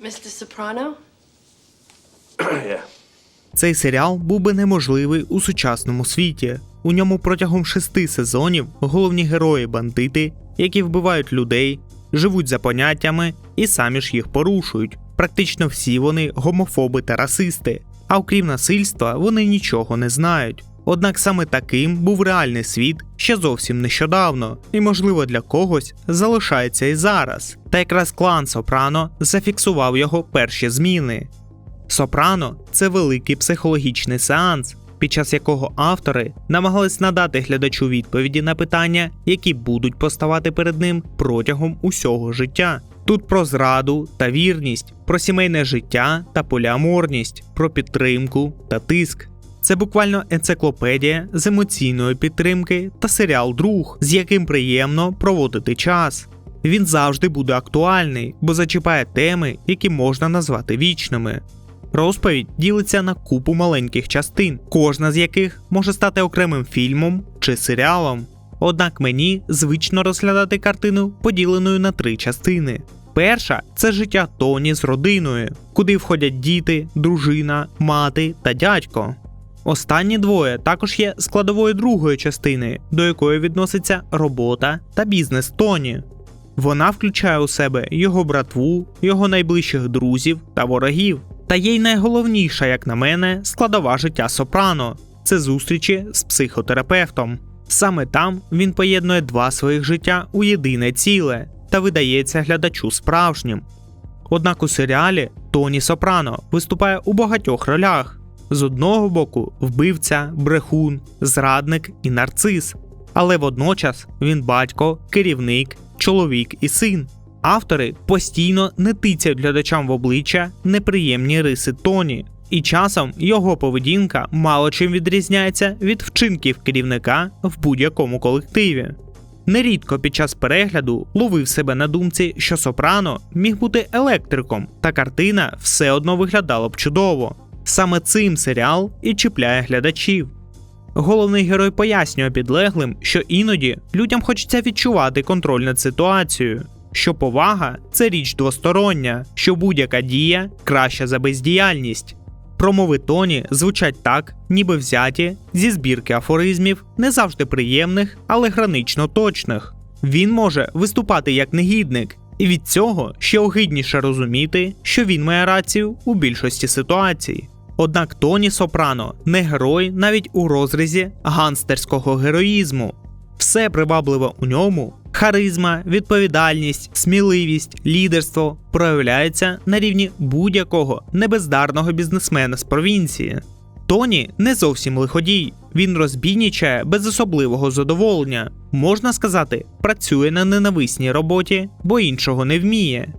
Mr. Soprano? yeah. Цей серіал був би неможливий у сучасному світі. У ньому протягом шести сезонів головні герої бандити, які вбивають людей, живуть за поняттями і самі ж їх порушують. Практично всі вони гомофоби та расисти, а окрім насильства, вони нічого не знають. Однак саме таким був реальний світ ще зовсім нещодавно, і, можливо, для когось залишається і зараз. Та якраз клан Сопрано зафіксував його перші зміни. Сопрано це великий психологічний сеанс, під час якого автори намагались надати глядачу відповіді на питання, які будуть поставати перед ним протягом усього життя. Тут про зраду та вірність, про сімейне життя та поліаморність, про підтримку та тиск. Це буквально енциклопедія з емоційної підтримки та серіал Друг, з яким приємно проводити час. Він завжди буде актуальний, бо зачіпає теми, які можна назвати вічними. Розповідь ділиться на купу маленьких частин, кожна з яких може стати окремим фільмом чи серіалом. Однак мені звично розглядати картину поділеною на три частини. Перша це життя Тоні з родиною, куди входять діти, дружина, мати та дядько. Останні двоє також є складовою другої частини, до якої відноситься робота та бізнес Тоні. Вона включає у себе його братву, його найближчих друзів та ворогів. Та є й найголовніша, як на мене, складова життя Сопрано це зустрічі з психотерапевтом. Саме там він поєднує два своїх життя у єдине ціле та видається глядачу справжнім. Однак у серіалі Тоні Сопрано виступає у багатьох ролях: з одного боку, вбивця, брехун, зрадник і нарцис, але водночас він батько, керівник, чоловік і син. Автори постійно не тицяють глядачам в обличчя неприємні риси Тоні, і часом його поведінка мало чим відрізняється від вчинків керівника в будь-якому колективі. Нерідко під час перегляду ловив себе на думці, що Сопрано міг бути електриком, та картина все одно виглядала б чудово. Саме цим серіал і чіпляє глядачів. Головний герой пояснює підлеглим, що іноді людям хочеться відчувати контроль над ситуацією, що повага це річ двостороння, що будь-яка дія краща за бездіяльність. Промови Тоні звучать так, ніби взяті зі збірки афоризмів, не завжди приємних, але гранично точних. Він може виступати як негідник, і від цього ще огидніше розуміти, що він має рацію у більшості ситуацій. Однак Тоні Сопрано не герой навіть у розрізі ганстерського героїзму. Все привабливе у ньому харизма, відповідальність, сміливість, лідерство проявляється на рівні будь-якого небездарного бізнесмена з провінції. Тоні не зовсім лиходій, він розбійнічає без особливого задоволення. Можна сказати, працює на ненависній роботі, бо іншого не вміє.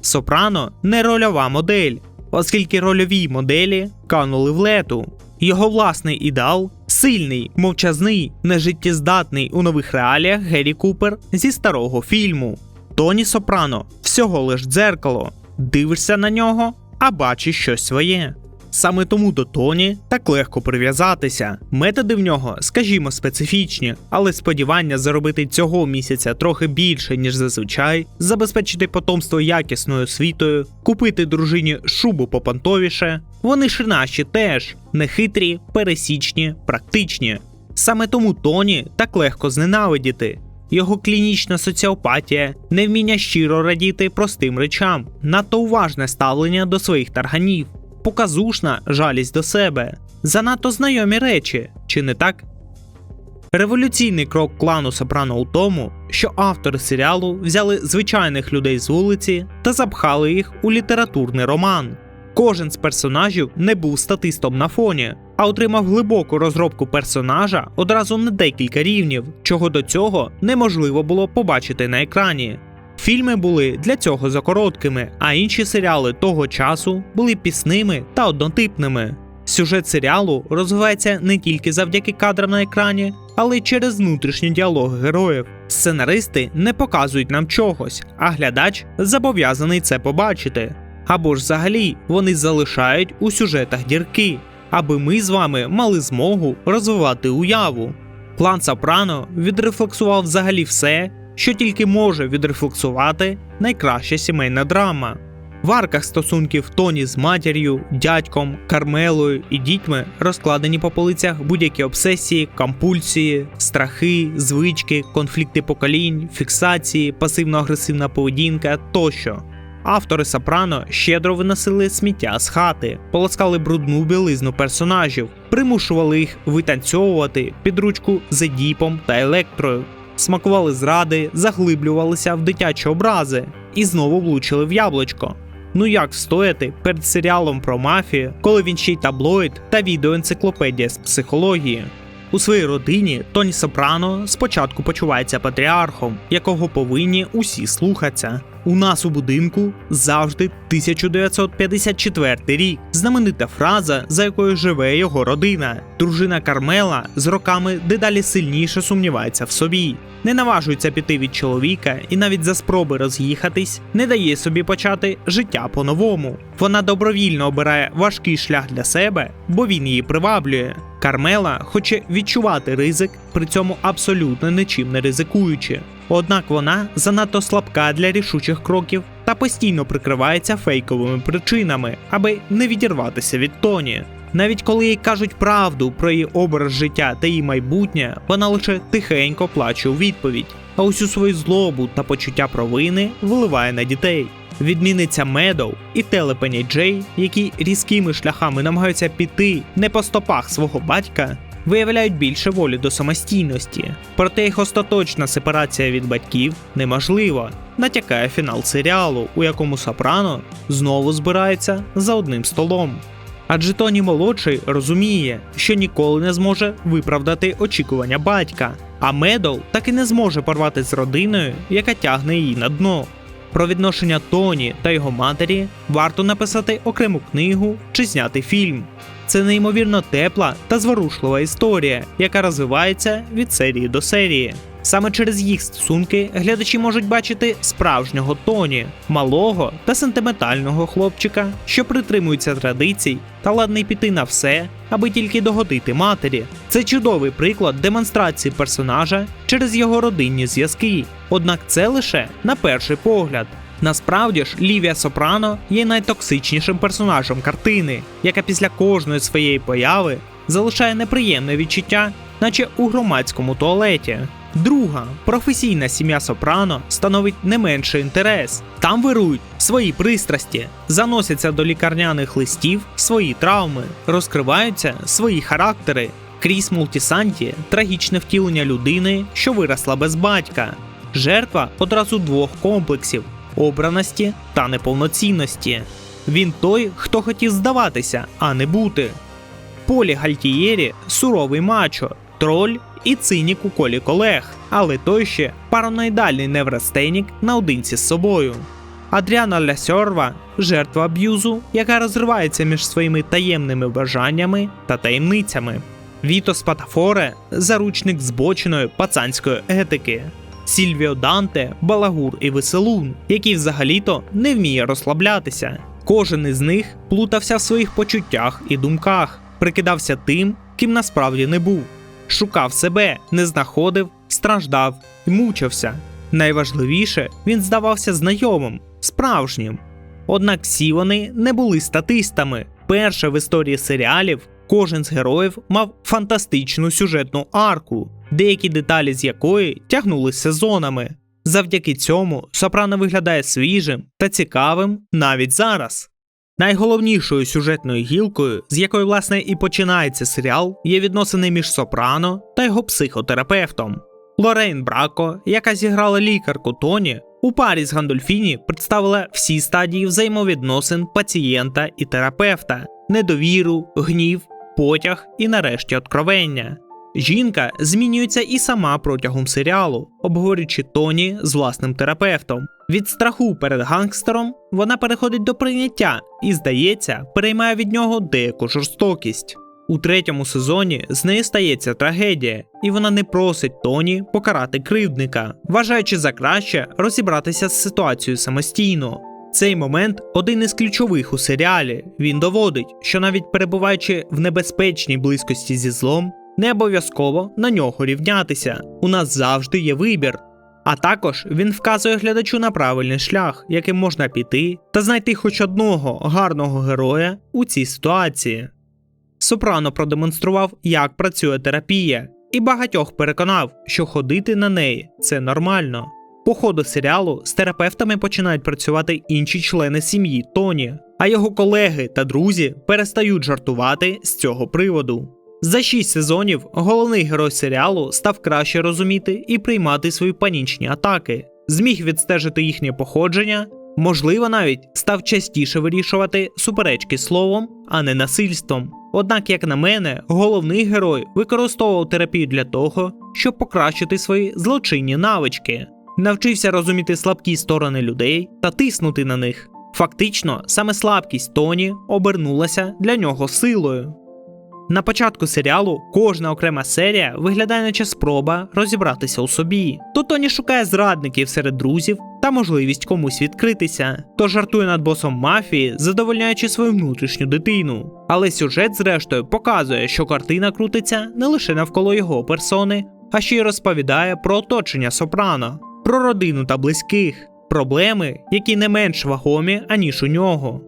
Сопрано не рольова модель, оскільки рольові моделі канули в лету. Його власний ідеал сильний, мовчазний, нежиттєздатний у нових реаліях Геррі Купер зі старого фільму. Тоні Сопрано всього лиш дзеркало. Дивишся на нього, а бачиш щось своє. Саме тому до Тоні так легко прив'язатися. Методи в нього, скажімо, специфічні, але сподівання заробити цього місяця трохи більше, ніж зазвичай, забезпечити потомство якісною освітою, купити дружині шубу попантовіше. Вони ж наші теж нехитрі, пересічні, практичні. Саме тому Тоні так легко зненавидіти. Його клінічна соціопатія, невміння щиро радіти простим речам, надто уважне ставлення до своїх тарганів, показушна жалість до себе, занадто знайомі речі, чи не так? Революційний крок клану Сопрано у тому, що автори серіалу взяли звичайних людей з вулиці та запхали їх у літературний роман. Кожен з персонажів не був статистом на фоні, а отримав глибоку розробку персонажа одразу на декілька рівнів, чого до цього неможливо було побачити на екрані. Фільми були для цього закороткими, а інші серіали того часу були пісними та однотипними. Сюжет серіалу розвивається не тільки завдяки кадрам на екрані, але й через внутрішні діалоги героїв. Сценаристи не показують нам чогось, а глядач зобов'язаний це побачити. Або ж взагалі вони залишають у сюжетах дірки, аби ми з вами мали змогу розвивати уяву. Клан Сопрано відрефлексував взагалі все, що тільки може відрефлексувати найкраща сімейна драма. В арках стосунків Тоні з матір'ю, дядьком, Кармелою і дітьми розкладені по полицях будь-які обсесії, компульсії, страхи, звички, конфлікти поколінь, фіксації, пасивно-агресивна поведінка тощо. Автори Сопрано щедро виносили сміття з хати, полоскали брудну білизну персонажів, примушували їх витанцьовувати під ручку з Едіпом та електрою, смакували зради, заглиблювалися в дитячі образи і знову влучили в яблучко. Ну як встояти перед серіалом про мафію, коли він ще й таблоїд та відеоенциклопедія з психології? У своїй родині Тоні Сопрано спочатку почувається патріархом, якого повинні усі слухатися. У нас у будинку завжди 1954 рік. Знаменита фраза, за якою живе його родина. Дружина Кармела з роками дедалі сильніше сумнівається в собі. Не наважується піти від чоловіка і навіть за спроби роз'їхатись не дає собі почати життя по-новому. Вона добровільно обирає важкий шлях для себе, бо він її приваблює. Кармела хоче відчувати ризик, при цьому абсолютно нічим не ризикуючи. Однак вона занадто слабка для рішучих кроків та постійно прикривається фейковими причинами, аби не відірватися від Тоні. Навіть коли їй кажуть правду про її образ життя та її майбутнє, вона лише тихенько плаче у відповідь, а усю свою злобу та почуття провини виливає на дітей. Відмінниця Медоу і телепені Джей, які різкими шляхами намагаються піти не по стопах свого батька, виявляють більше волі до самостійності. Проте їх остаточна сепарація від батьків неможлива, натякає фінал серіалу, у якому Сопрано знову збирається за одним столом. Адже Тоні молодший розуміє, що ніколи не зможе виправдати очікування батька, а Медоу так і не зможе порвати з родиною, яка тягне її на дно. Про відношення Тоні та його матері варто написати окрему книгу чи зняти фільм. Це неймовірно тепла та зворушлива історія, яка розвивається від серії до серії. Саме через їх стосунки глядачі можуть бачити справжнього Тоні, малого та сентиментального хлопчика, що притримується традицій та ладний піти на все, аби тільки догодити матері. Це чудовий приклад демонстрації персонажа через його родинні зв'язки. Однак це лише на перший погляд. Насправді ж, Лівія Сопрано є найтоксичнішим персонажем картини, яка після кожної своєї появи залишає неприємне відчуття, наче у громадському туалеті. Друга професійна сім'я Сопрано становить не менший інтерес. Там вирують свої пристрасті, заносяться до лікарняних листів свої травми, розкриваються свої характери. Кріс Мултісанті трагічне втілення людини, що виросла без батька, жертва одразу двох комплексів обраності та неповноцінності. Він той, хто хотів здаватися, а не бути. Полі Гальтієрі суровий мачо, троль і цинік у колі колег, але той ще параноїдальний неврастенік наодинці з собою. Адріана Лясьорва жертва аб'юзу, яка розривається між своїми таємними бажаннями та таємницями. Віто Спатафоре заручник збоченої пацанської етики. Сільвіо Данте, Балагур і Веселун, який взагалі-то не вміє розслаблятися. Кожен із них плутався в своїх почуттях і думках, прикидався тим, ким насправді не був. Шукав себе, не знаходив, страждав і мучився. Найважливіше, він здавався знайомим, справжнім. Однак всі вони не були статистами. Перше в історії серіалів кожен з героїв мав фантастичну сюжетну арку, деякі деталі з якої тягнули сезонами. Завдяки цьому Сопрано виглядає свіжим та цікавим навіть зараз. Найголовнішою сюжетною гілкою, з якої власне і починається серіал, є відносини між Сопрано та його психотерапевтом. Лорейн Брако, яка зіграла лікарку Тоні, у парі з Гандольфіні представила всі стадії взаємовідносин пацієнта і терапевта: недовіру, гнів, потяг і нарешті откровення. Жінка змінюється і сама протягом серіалу, обговорюючи Тоні з власним терапевтом. Від страху перед гангстером вона переходить до прийняття і, здається, переймає від нього деяку жорстокість. У третьому сезоні з нею стається трагедія, і вона не просить Тоні покарати кривдника, вважаючи за краще розібратися з ситуацією самостійно. Цей момент один із ключових у серіалі. Він доводить, що навіть перебуваючи в небезпечній близькості зі злом, не обов'язково на нього рівнятися. У нас завжди є вибір. А також він вказує глядачу на правильний шлях, яким можна піти та знайти хоч одного гарного героя у цій ситуації. Сопрано продемонстрував, як працює терапія, і багатьох переконав, що ходити на неї це нормально. По ходу серіалу з терапевтами починають працювати інші члени сім'ї Тоні, а його колеги та друзі перестають жартувати з цього приводу. За шість сезонів головний герой серіалу став краще розуміти і приймати свої панічні атаки, зміг відстежити їхнє походження, можливо, навіть став частіше вирішувати суперечки словом, а не насильством. Однак, як на мене, головний герой використовував терапію для того, щоб покращити свої злочинні навички, навчився розуміти слабкі сторони людей та тиснути на них. Фактично, саме слабкість Тоні обернулася для нього силою. На початку серіалу кожна окрема серія виглядає наче спроба розібратися у собі. То Тоні шукає зрадників серед друзів та можливість комусь відкритися, то жартує над босом мафії, задовольняючи свою внутрішню дитину. Але сюжет, зрештою, показує, що картина крутиться не лише навколо його персони, а ще й розповідає про оточення Сопрано, про родину та близьких, проблеми, які не менш вагомі, аніж у нього.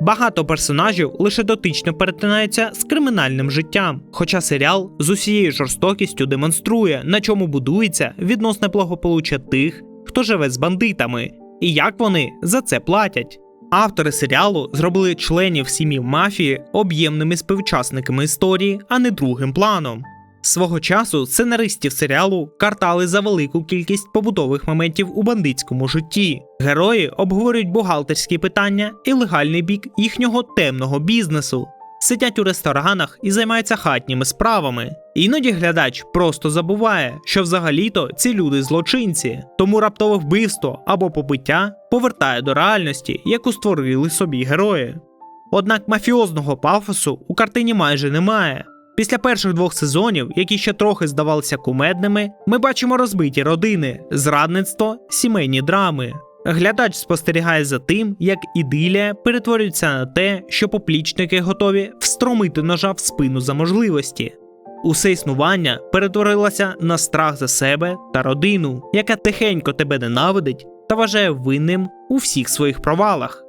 Багато персонажів лише дотично перетинаються з кримінальним життям, хоча серіал з усією жорстокістю демонструє, на чому будується відносне благополуччя тих, хто живе з бандитами, і як вони за це платять. Автори серіалу зробили членів сім'ї мафії об'ємними співучасниками історії, а не другим планом. Свого часу сценаристів серіалу картали за велику кількість побутових моментів у бандитському житті. Герої обговорюють бухгалтерські питання і легальний бік їхнього темного бізнесу. Сидять у ресторанах і займаються хатніми справами. Іноді глядач просто забуває, що взагалі-то ці люди злочинці, тому раптове вбивство або побиття повертає до реальності, яку створили собі герої. Однак мафіозного пафосу у картині майже немає. Після перших двох сезонів, які ще трохи здавалися кумедними, ми бачимо розбиті родини, зрадництво, сімейні драми. Глядач спостерігає за тим, як ідилія перетворюється на те, що поплічники готові встромити ножа в спину за можливості. Усе існування перетворилося на страх за себе та родину, яка тихенько тебе ненавидить та вважає винним у всіх своїх провалах.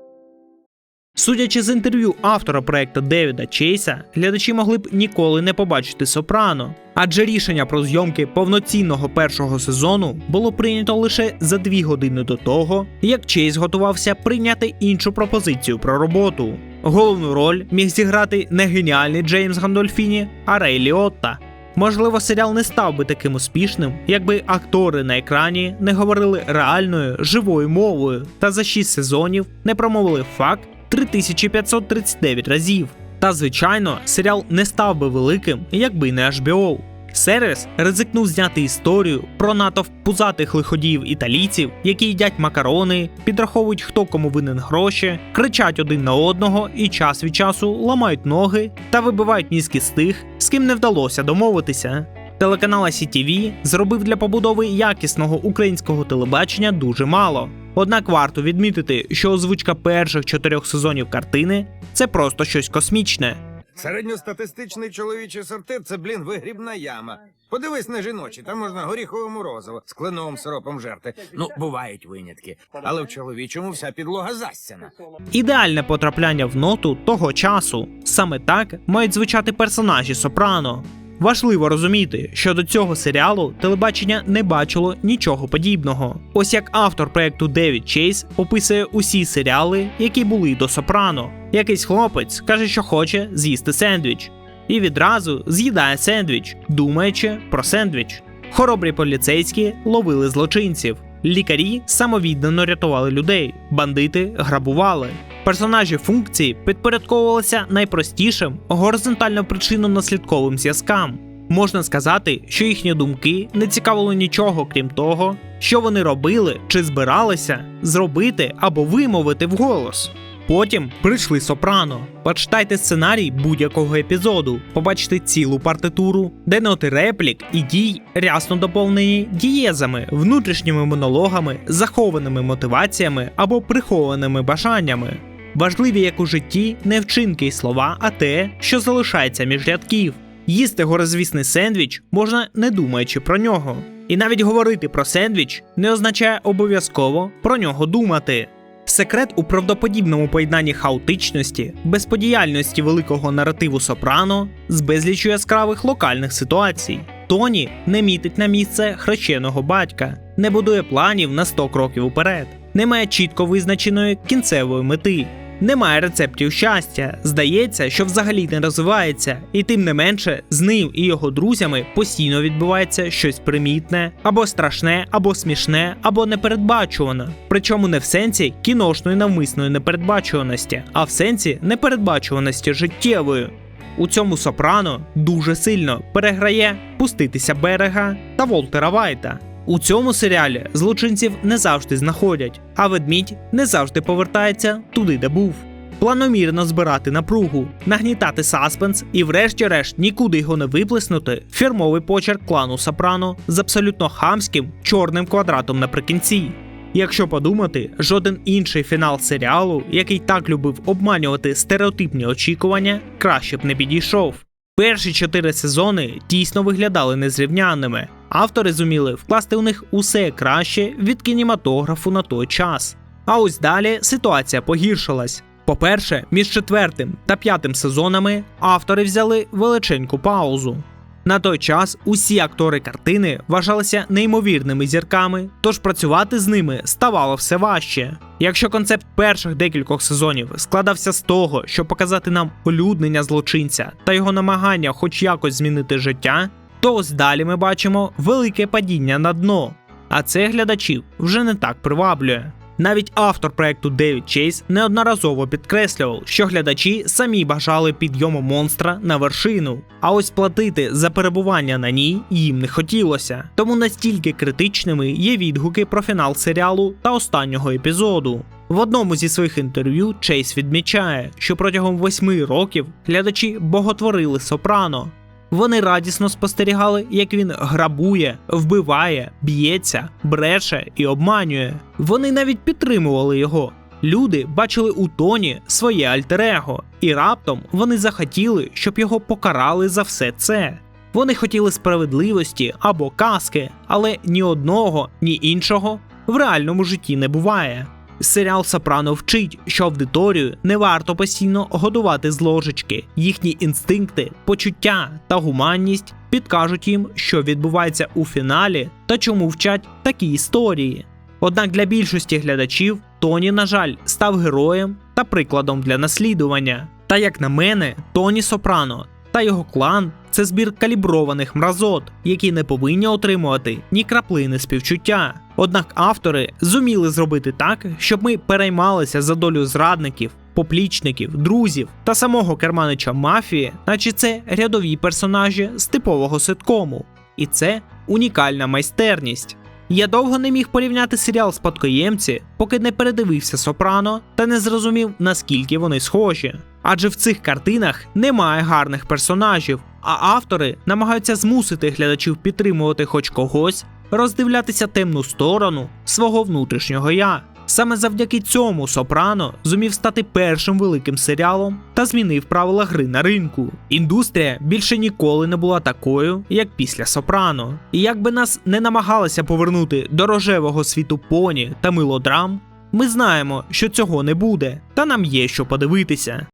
Судячи з інтерв'ю автора проекту Девіда Чейса, глядачі могли б ніколи не побачити Сопрано, адже рішення про зйомки повноцінного першого сезону було прийнято лише за дві години до того, як Чейз готувався прийняти іншу пропозицію про роботу. Головну роль міг зіграти не геніальний Джеймс Гандольфіні, а Рей Ліотта. Можливо, серіал не став би таким успішним, якби актори на екрані не говорили реальною живою мовою та за 6 сезонів не промовили факт 3539 разів. Та звичайно, серіал не став би великим, якби не HBO. Сервіс ризикнув зняти історію про натовп пузатих лиходіїв італійців, які їдять макарони, підраховують хто кому винен гроші, кричать один на одного і час від часу ламають ноги та вибивають мізки з тих, з ким не вдалося домовитися. Телеканал CTV зробив для побудови якісного українського телебачення дуже мало. Однак варто відмітити, що озвучка перших чотирьох сезонів картини це просто щось космічне. Середньостатистичний чоловічий сортир це, блін, вигрібна яма. Подивись на жіночі, там можна горіхове морозиво з кленовим сиропом жерти. Ну, бувають винятки. Але в чоловічому вся підлога застяна. Ідеальне потрапляння в ноту того часу. Саме так мають звучати персонажі Сопрано. Важливо розуміти, що до цього серіалу телебачення не бачило нічого подібного. Ось як автор проекту Девід Чейз описує усі серіали, які були до Сопрано. Якийсь хлопець каже, що хоче з'їсти сендвіч, і відразу з'їдає сендвіч, думаючи про сендвіч. Хоробрі поліцейські ловили злочинців. Лікарі самовіддано рятували людей, бандити грабували. Персонажі функції підпорядковувалися найпростішим горизонтально причинно-наслідковим зв'язкам. Можна сказати, що їхні думки не цікавило нічого, крім того, що вони робили чи збиралися зробити або вимовити вголос. Потім прийшли сопрано. Почитайте сценарій будь-якого епізоду, побачите цілу партитуру, де ноти реплік і дій рясно доповнені дієзами, внутрішніми монологами, захованими мотиваціями або прихованими бажаннями. Важливі як у житті не вчинки й слова, а те, що залишається між рядків. Їсти горозвісний сендвіч можна не думаючи про нього. І навіть говорити про сендвіч не означає обов'язково про нього думати. Секрет у правдоподібному поєднанні хаотичності, безподіяльності великого наративу Сопрано з безлічю яскравих локальних ситуацій. Тоні не мітить на місце хрещеного батька, не будує планів на 100 кроків уперед, не має чітко визначеної кінцевої мети, немає рецептів щастя. Здається, що взагалі не розвивається, і тим не менше з ним і його друзями постійно відбувається щось примітне, або страшне, або смішне, або непередбачуване. Причому не в сенсі кіношної навмисної непередбачуваності, а в сенсі непередбачуваності життєвої. У цьому Сопрано дуже сильно переграє пуститися берега та Волтера Вайта. У цьому серіалі злочинців не завжди знаходять, а ведмідь не завжди повертається туди, де був. Планомірно збирати напругу, нагнітати саспенс і, врешті-решт, нікуди його не виплеснути. Фірмовий почерк клану Сопрано з абсолютно хамським чорним квадратом наприкінці. Якщо подумати, жоден інший фінал серіалу, який так любив обманювати стереотипні очікування, краще б не підійшов. Перші чотири сезони дійсно виглядали незрівняними. Автори зуміли вкласти у них усе краще від кінематографу на той час. А ось далі ситуація погіршилась. По-перше, між четвертим та п'ятим сезонами автори взяли величеньку паузу. На той час усі актори картини вважалися неймовірними зірками, тож працювати з ними ставало все важче. Якщо концепт перших декількох сезонів складався з того, щоб показати нам олюднення злочинця та його намагання хоч якось змінити життя, то ось далі ми бачимо велике падіння на дно. А це глядачів вже не так приваблює. Навіть автор проекту Девід Чейз неодноразово підкреслював, що глядачі самі бажали підйому монстра на вершину, а ось платити за перебування на ній їм не хотілося. Тому настільки критичними є відгуки про фінал серіалу та останнього епізоду. В одному зі своїх інтерв'ю Чейз відмічає, що протягом восьми років глядачі боготворили Сопрано, вони радісно спостерігали, як він грабує, вбиває, б'ється, бреше і обманює. Вони навіть підтримували його. Люди бачили у тоні своє альтер-его, і раптом вони захотіли, щоб його покарали за все це. Вони хотіли справедливості або казки, але ні одного, ні іншого в реальному житті не буває. Серіал Сопрано вчить, що аудиторію не варто постійно годувати з ложечки. Їхні інстинкти, почуття та гуманність підкажуть їм, що відбувається у фіналі та чому вчать такі історії. Однак для більшості глядачів Тоні, на жаль, став героєм та прикладом для наслідування. Та як на мене, Тоні Сопрано та його клан це збір каліброваних мразот, які не повинні отримувати ні краплини співчуття. Однак автори зуміли зробити так, щоб ми переймалися за долю зрадників, поплічників, друзів та самого керманича мафії, наче це рядові персонажі з типового ситкому. І це унікальна майстерність. Я довго не міг порівняти серіал Спадкоємці, поки не передивився Сопрано та не зрозумів, наскільки вони схожі. Адже в цих картинах немає гарних персонажів, а автори намагаються змусити глядачів підтримувати хоч когось, роздивлятися темну сторону свого внутрішнього я. Саме завдяки цьому Сопрано зумів стати першим великим серіалом та змінив правила гри на ринку. Індустрія більше ніколи не була такою, як після Сопрано. І як би нас не намагалися повернути до рожевого світу поні та мелодрам, ми знаємо, що цього не буде, та нам є що подивитися.